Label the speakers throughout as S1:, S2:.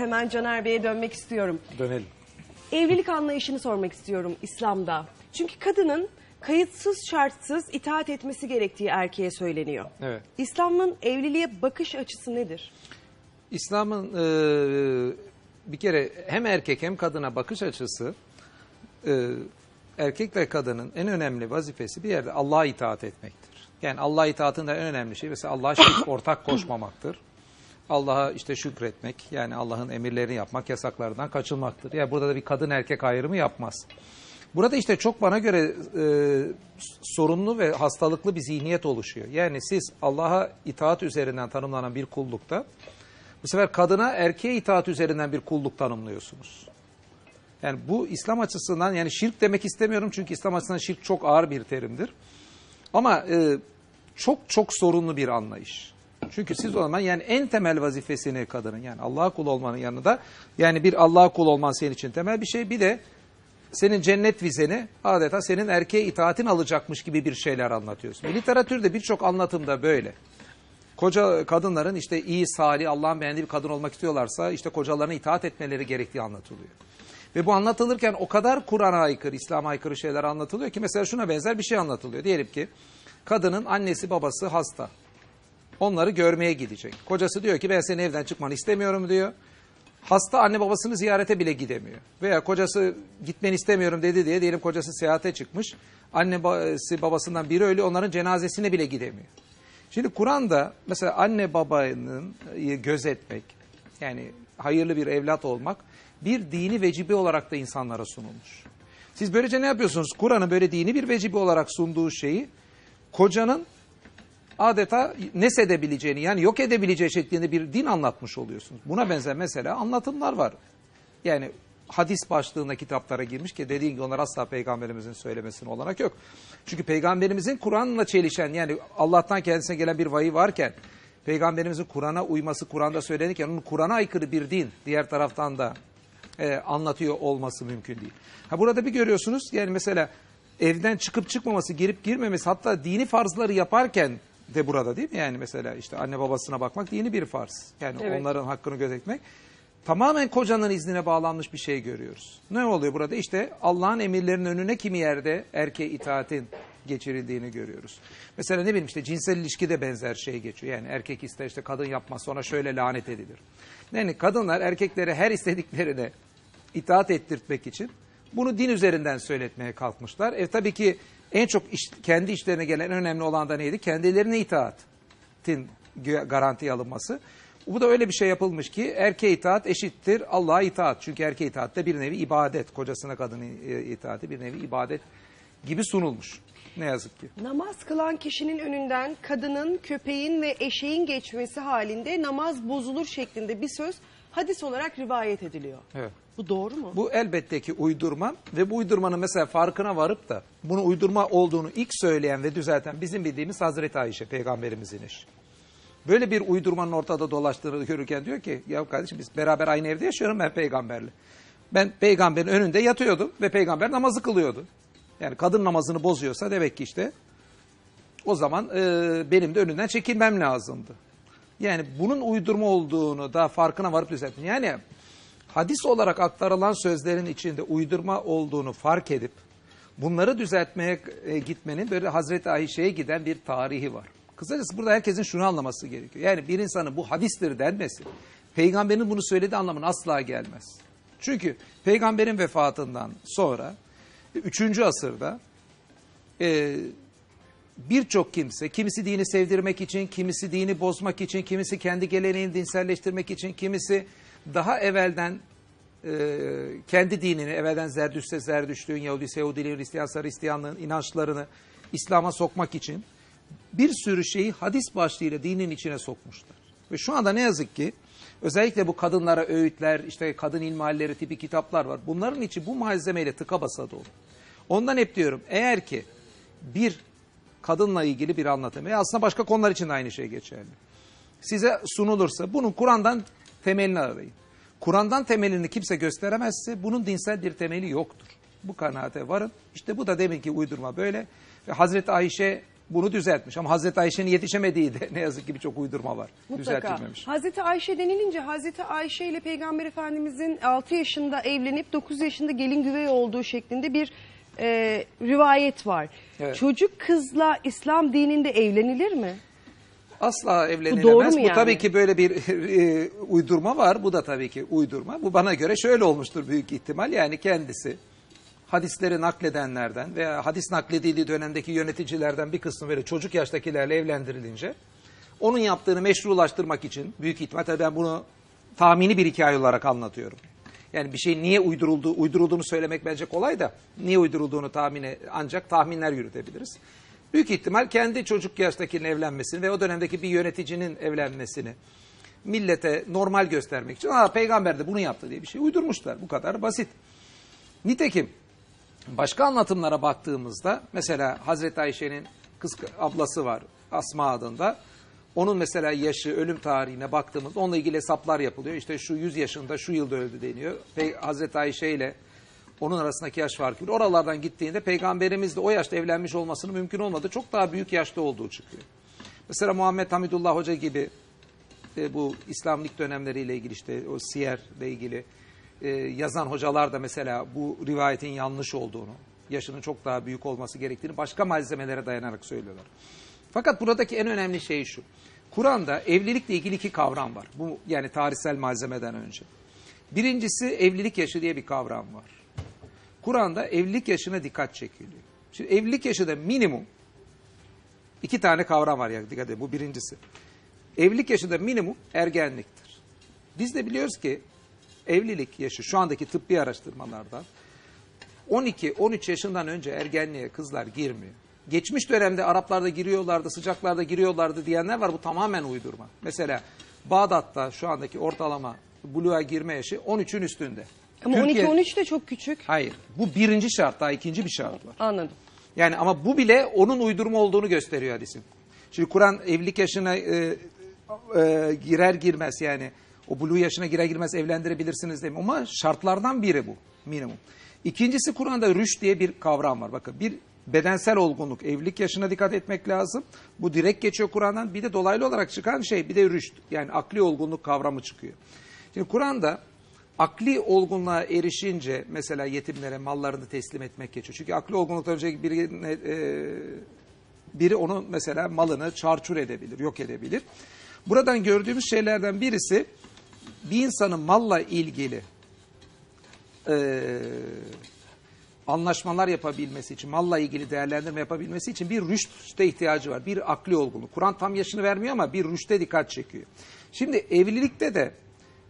S1: Hemen Caner Bey'e dönmek istiyorum.
S2: Dönelim.
S1: Evlilik anlayışını sormak istiyorum İslam'da. Çünkü kadının kayıtsız şartsız itaat etmesi gerektiği erkeğe söyleniyor.
S2: Evet.
S1: İslam'ın evliliğe bakış açısı nedir?
S2: İslam'ın e, bir kere hem erkek hem kadına bakış açısı e, erkek ve kadının en önemli vazifesi bir yerde Allah'a itaat etmektir. Yani Allah'a itaatında en önemli şey mesela Allah'a şirk ortak koşmamaktır. Allah'a işte şükretmek yani Allah'ın emirlerini yapmak, yasaklardan kaçınmaktır. Yani burada da bir kadın erkek ayrımı yapmaz. Burada işte çok bana göre e, sorunlu ve hastalıklı bir zihniyet oluşuyor. Yani siz Allah'a itaat üzerinden tanımlanan bir kullukta bu sefer kadına erkeğe itaat üzerinden bir kulluk tanımlıyorsunuz. Yani bu İslam açısından yani şirk demek istemiyorum çünkü İslam açısından şirk çok ağır bir terimdir. Ama e, çok çok sorunlu bir anlayış. Çünkü siz o zaman yani en temel vazifesini kadının yani Allah'a kul olmanın yanında yani bir Allah'a kul olman senin için temel bir şey bir de senin cennet vizeni adeta senin erkeğe itaatin alacakmış gibi bir şeyler anlatıyorsun. Literatürde birçok anlatımda böyle. Koca kadınların işte iyi, salih, Allah'ın beğendiği bir kadın olmak istiyorlarsa işte kocalarına itaat etmeleri gerektiği anlatılıyor. Ve bu anlatılırken o kadar Kur'an'a aykırı, İslam'a aykırı şeyler anlatılıyor ki mesela şuna benzer bir şey anlatılıyor. Diyelim ki kadının annesi babası hasta. Onları görmeye gidecek. Kocası diyor ki ben senin evden çıkmanı istemiyorum diyor. Hasta anne babasını ziyarete bile gidemiyor. Veya kocası gitmeni istemiyorum dedi diye diyelim kocası seyahate çıkmış. Anne babası babasından biri ölü onların cenazesine bile gidemiyor. Şimdi Kur'an'da mesela anne babanın gözetmek yani hayırlı bir evlat olmak bir dini vecibe olarak da insanlara sunulmuş. Siz böylece ne yapıyorsunuz? Kur'an'ın böyle dini bir vecibe olarak sunduğu şeyi kocanın adeta nesedebileceğini yani yok edebileceği şeklinde bir din anlatmış oluyorsunuz. Buna benzer mesela anlatımlar var. Yani hadis başlığında kitaplara girmiş ki dediğin gibi onlar asla peygamberimizin söylemesine olanak yok. Çünkü peygamberimizin Kur'an'la çelişen yani Allah'tan kendisine gelen bir vahiy varken peygamberimizin Kur'an'a uyması Kur'an'da söylenirken onun Kur'an'a aykırı bir din diğer taraftan da e, anlatıyor olması mümkün değil. Ha burada bir görüyorsunuz yani mesela evden çıkıp çıkmaması, girip girmemesi hatta dini farzları yaparken de burada değil mi? Yani mesela işte anne babasına bakmak dini bir farz. Yani
S1: Evet.
S2: onların hakkını gözetmek. Tamamen kocanın iznine bağlanmış bir şey görüyoruz. Ne oluyor burada? İşte Allah'ın emirlerinin önüne kimi yerde erkeğe itaatin geçirildiğini görüyoruz. Mesela ne bileyim işte cinsel ilişkide benzer şey geçiyor. Yani erkek ister işte kadın yapmaz sonra şöyle lanet edilir. Yani kadınlar erkeklere her istediklerine itaat ettirtmek için bunu din üzerinden söyletmeye kalkmışlar. E tabii ki en çok iş- kendi işlerine gelen en önemli olan da neydi? Kendilerine itaatin garantiye alınması. Bu da öyle bir şey yapılmış ki erkeğe itaat eşittir Allah'a itaat. Çünkü erkeğe itaat da bir nevi ibadet. Kocasına kadın e, itaati bir nevi ibadet gibi sunulmuş. Ne yazık ki.
S1: Namaz kılan kişinin önünden kadının, köpeğin ve eşeğin geçmesi halinde namaz bozulur şeklinde bir söz hadis olarak rivayet ediliyor.
S2: Evet.
S1: Bu doğru mu?
S2: Bu elbette ki uydurma ve bu uydurmanın mesela farkına varıp da bunu uydurma olduğunu ilk söyleyen ve düzelten bizim bildiğimiz Hazreti Ayşe peygamberimizin eşi. Böyle bir uydurmanın ortada dolaştığını görürken diyor ki ya kardeşim biz beraber aynı evde yaşıyorum ben peygamberle. Ben peygamberin önünde yatıyordum ve peygamber namazı kılıyordu. Yani kadın namazını bozuyorsa demek ki işte o zaman e, benim de önünden çekilmem lazımdı. Yani bunun uydurma olduğunu da farkına varıp düzeltin. Yani hadis olarak aktarılan sözlerin içinde uydurma olduğunu fark edip bunları düzeltmeye e, gitmenin böyle Hazreti Ayşe'ye giden bir tarihi var. Kısacası burada herkesin şunu anlaması gerekiyor. Yani bir insanın bu hadistir denmesi, peygamberin bunu söylediği anlamına asla gelmez. Çünkü peygamberin vefatından sonra 3. asırda e, birçok kimse, kimisi dini sevdirmek için, kimisi dini bozmak için, kimisi kendi geleneğini dinselleştirmek için, kimisi daha evvelden e, kendi dinini, evvelden Zerdüşt'e Zerdüştlüğün, Yahudi, Yahudiliğin, Hristiyansa Hristiyanlığın inançlarını İslam'a sokmak için bir sürü şeyi hadis başlığıyla dinin içine sokmuşlar. Ve şu anda ne yazık ki özellikle bu kadınlara öğütler, işte kadın ilmihalleri tipi kitaplar var. Bunların içi bu malzemeyle tıka basa dolu. Ondan hep diyorum eğer ki bir kadınla ilgili bir anlatım ve aslında başka konular için de aynı şey geçerli. Size sunulursa bunun Kur'an'dan temelini arayın. Kur'an'dan temelini kimse gösteremezse bunun dinsel bir temeli yoktur. Bu kanaate varın. İşte bu da demin ki uydurma böyle. Ve Hazreti Ayşe bunu düzeltmiş. Ama Hazreti Ayşe'nin yetişemediği de ne yazık ki birçok uydurma var.
S1: Mutlaka.
S2: Düzeltilmemiş.
S1: Hazreti Ayşe denilince Hazreti Ayşe ile Peygamber Efendimizin 6 yaşında evlenip 9 yaşında gelin güvey olduğu şeklinde bir e, rivayet var.
S2: Evet.
S1: Çocuk kızla İslam dininde evlenilir mi?
S2: Asla evlenilemez.
S1: doğru
S2: Bu,
S1: mu yani?
S2: tabii ki böyle bir e, uydurma var. Bu da tabii ki uydurma. Bu bana göre şöyle olmuştur büyük ihtimal. Yani kendisi hadisleri nakledenlerden veya hadis nakledildiği dönemdeki yöneticilerden bir kısmı böyle çocuk yaştakilerle evlendirilince onun yaptığını meşrulaştırmak için büyük ihtimal tabii ben bunu tahmini bir hikaye olarak anlatıyorum. Yani bir şey niye uydurulduğu, uydurulduğunu söylemek bence kolay da niye uydurulduğunu tahmine ancak tahminler yürütebiliriz. Büyük ihtimal kendi çocuk yaştakinin evlenmesini ve o dönemdeki bir yöneticinin evlenmesini millete normal göstermek için Aa, peygamber de bunu yaptı diye bir şey uydurmuşlar. Bu kadar basit. Nitekim başka anlatımlara baktığımızda mesela Hazreti Ayşe'nin kız ablası var Asma adında. Onun mesela yaşı, ölüm tarihine baktığımızda onunla ilgili hesaplar yapılıyor. İşte şu 100 yaşında şu yılda öldü deniyor. Ve Hazreti Ayşe ile onun arasındaki yaş farkı. var. Oralardan gittiğinde peygamberimiz de o yaşta evlenmiş olmasının mümkün olmadığı çok daha büyük yaşta olduğu çıkıyor. Mesela Muhammed Hamidullah Hoca gibi e, bu İslamlık dönemleriyle ilgili işte o siyerle ilgili e, yazan hocalar da mesela bu rivayetin yanlış olduğunu, yaşının çok daha büyük olması gerektiğini başka malzemelere dayanarak söylüyorlar. Fakat buradaki en önemli şey şu. Kur'an'da evlilikle ilgili iki kavram var. Bu yani tarihsel malzemeden önce. Birincisi evlilik yaşı diye bir kavram var. Kur'an'da evlilik yaşına dikkat çekiliyor. Şimdi evlilik yaşı da minimum iki tane kavram var ya dikkat edin. Bu birincisi. Evlilik yaşı da minimum ergenliktir. Biz de biliyoruz ki evlilik yaşı şu andaki tıbbi araştırmalardan 12-13 yaşından önce ergenliğe kızlar girmiyor. Geçmiş dönemde Araplarda giriyorlardı, sıcaklarda giriyorlardı diyenler var. Bu tamamen uydurma. Mesela Bağdat'ta şu andaki ortalama buluğa girme yaşı 13'ün üstünde.
S1: Ama
S2: Türkiye-
S1: 12-13 de çok küçük.
S2: Hayır. Bu birinci şart. Daha ikinci bir şart var.
S1: Anladım.
S2: Yani ama bu bile onun uydurma olduğunu gösteriyor hadisin. Şimdi Kur'an evlilik yaşına e, e, girer girmez yani o buluğ yaşına girer girmez evlendirebilirsiniz demiyor. Ama şartlardan biri bu minimum. İkincisi Kur'an'da rüş diye bir kavram var. Bakın bir bedensel olgunluk, evlilik yaşına dikkat etmek lazım. Bu direkt geçiyor Kur'an'dan. Bir de dolaylı olarak çıkan şey bir de rüşt. Yani akli olgunluk kavramı çıkıyor. Şimdi Kur'an'da akli olgunluğa erişince mesela yetimlere mallarını teslim etmek geçiyor. Çünkü akli olgunluktan önce birine, e, biri onu mesela malını çarçur edebilir, yok edebilir. Buradan gördüğümüz şeylerden birisi bir insanın malla ilgili e, anlaşmalar yapabilmesi için, malla ilgili değerlendirme yapabilmesi için bir rüşte ihtiyacı var. Bir akli olgunluk. Kur'an tam yaşını vermiyor ama bir rüşte dikkat çekiyor. Şimdi evlilikte de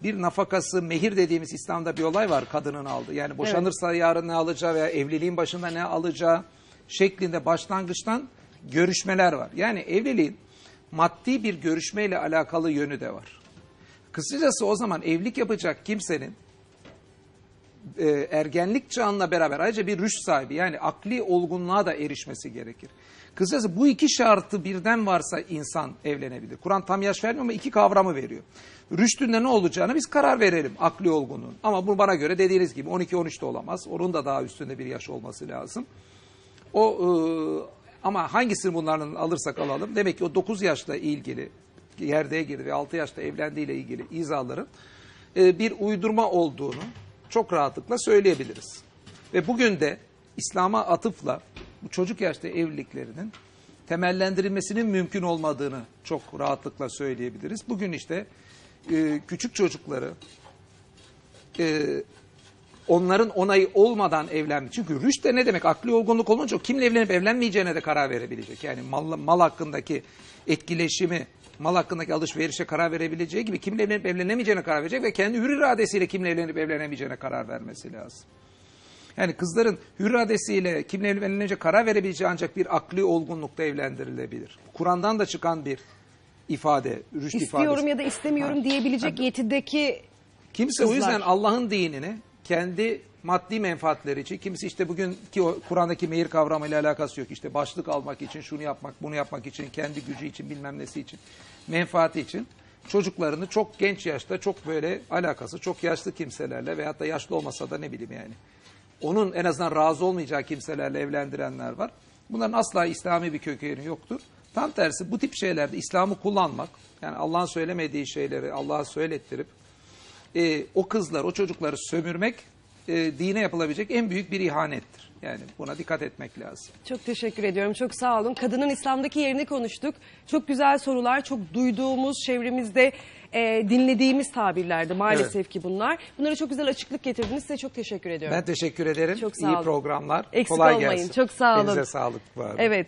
S2: bir nafakası, mehir dediğimiz İslam'da bir olay var kadının aldığı. Yani boşanırsa yarın ne alacağı veya evliliğin başında ne alacağı şeklinde başlangıçtan görüşmeler var. Yani evliliğin maddi bir görüşmeyle alakalı yönü de var. Kısacası o zaman evlilik yapacak kimsenin e, ergenlik çağına beraber ayrıca bir rüşt sahibi yani akli olgunluğa da erişmesi gerekir. Kısacası bu iki şartı birden varsa insan evlenebilir. Kur'an tam yaş vermiyor ama iki kavramı veriyor. Rüştünde ne olacağını biz karar verelim akli olgunluğun. Ama bu bana göre dediğiniz gibi 12-13 de olamaz. Onun da daha üstünde bir yaş olması lazım. O e, ama hangisini bunların alırsak alalım. Demek ki o 9 yaşla ilgili yerdeğe girdi ve 6 yaşta evlendiğiyle ilgili izahların e, bir uydurma olduğunu çok rahatlıkla söyleyebiliriz. Ve bugün de İslam'a atıfla bu çocuk yaşta evliliklerinin temellendirilmesinin mümkün olmadığını çok rahatlıkla söyleyebiliriz. Bugün işte e, küçük çocukları e, onların onayı olmadan evlenmek. Çünkü rüşt de ne demek? Akli olgunluk olunca kimle evlenip evlenmeyeceğine de karar verebilecek. Yani mal, mal hakkındaki etkileşimi, mal hakkındaki alışverişe karar verebileceği gibi kimle evlenip evlenemeyeceğine karar verecek ve kendi hür iradesiyle kimle evlenip evlenemeyeceğine karar vermesi lazım. Yani kızların hür iradesiyle kimle evleneceğine karar verebileceği ancak bir akli olgunlukta evlendirilebilir. Kur'an'dan da çıkan bir ifade, rüşt
S1: İstiyorum
S2: ifadesi.
S1: ya da istemiyorum diyebilecek yetideki
S2: Kimse o
S1: Kızlar.
S2: yüzden Allah'ın dinini kendi maddi menfaatleri için, kimisi işte bugünkü Kur'an'daki mehir kavramıyla alakası yok. İşte başlık almak için, şunu yapmak, bunu yapmak için, kendi gücü için, bilmem nesi için, menfaati için çocuklarını çok genç yaşta, çok böyle alakası, çok yaşlı kimselerle veyahut da yaşlı olmasa da ne bileyim yani. Onun en azından razı olmayacağı kimselerle evlendirenler var. Bunların asla İslami bir kökeni yoktur. Tam tersi bu tip şeylerde İslam'ı kullanmak, yani Allah'ın söylemediği şeyleri Allah'a söylettirip e, o kızlar, o çocukları sömürmek e, dine yapılabilecek en büyük bir ihanettir. Yani buna dikkat etmek lazım.
S1: Çok teşekkür ediyorum. Çok sağ olun. Kadının İslam'daki yerini konuştuk. Çok güzel sorular, çok duyduğumuz, çevremizde e, dinlediğimiz tabirlerdi maalesef
S2: Evet.
S1: ki bunlar. Bunlara çok güzel açıklık getirdiniz. Size çok teşekkür ediyorum.
S2: Ben teşekkür ederim.
S1: Çok sağ
S2: İyi
S1: olun.
S2: programlar.
S1: Eksik
S2: Kolay
S1: olmayın.
S2: gelsin.
S1: Çok sağ olun.
S2: Elinize sağlık. arada.
S1: Evet.